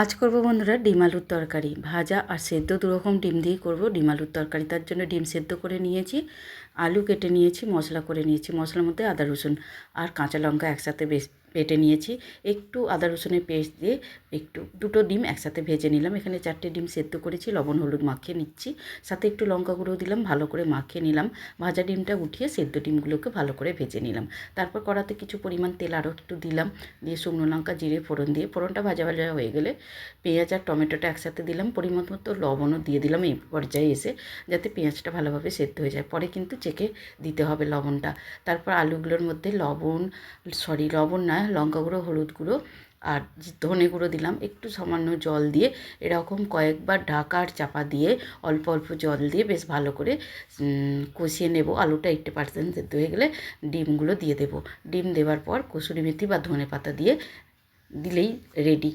আজ করব বন্ধুরা ডিম আলুর তরকারি। ভাজা আর সেদ্ধ দুরকম ডিম দিয়েই করব ডিম আলুর তরকারি। তার জন্য ডিম সেদ্ধ করে নিয়েছি, আলু কেটে নিয়েছি, মশলা করে নিয়েছি, মশলার মধ্যে আদা রসুন আর কাঁচা লঙ্কা একসাথে বেশ বেটে নিয়েছি। একটু আদা রসুনের পেস্ট দিয়ে একটু, দুটো ডিম একসাথে ভেজে নিলাম। এখানে চারটে ডিম সেদ্ধ করেছি, লবণ, হলুদ মাখিয়ে নিচ্ছি। সাথে একটু লঙ্কা গুঁড়ো দিলাম, ভালো করে মাখিয়ে নিলাম। ভাজা ডিমটা উঠিয়ে সেদ্ধ ডিমগুলোকে ভালো করে ভেজে নিলাম। তারপর কড়াতে কিছু পরিমাণ তেল আরও একটু দিলাম। দিয়ে শুকনো লঙ্কা, জিরে, ফোড়ন দিয়ে। ফোড়নটা ভাজা ভাজা হয়ে গেলে পেঁয়াজ আর টমেটোটা একসাথে দিলাম। পরিমাণ মতো লবণও দিয়ে দিলাম এই পর্যায়ে এসে, যাতে পেঁয়াজটা ভালোভাবে সেদ্ধ হয়ে যায়। পরে কিন্তু চেকে দিতে হবে লবণটা। তারপর আলুগুলোর মধ্যে লবণ, সরি, লবণ না লঙ্কা গুঁড়ো, হলুদ গুঁড়ো আর ধনে গুঁড়ো দিলাম। একটু সামান্য জল দিয়ে এরকম কয়েকবার ঢাকা আর চাপা দিয়ে অল্প অল্প জল দিয়ে বেশ ভালো করে কষিয়ে নেব। আলুটা এইটটি পার্সেন্ট সেদ্ধ হয়ে গেলে ডিমগুলো দিয়ে দেব। ডিম দেওয়ার পর কসুরি মেথি বা ধনে পাতা দিয়ে দিলেই রেডি।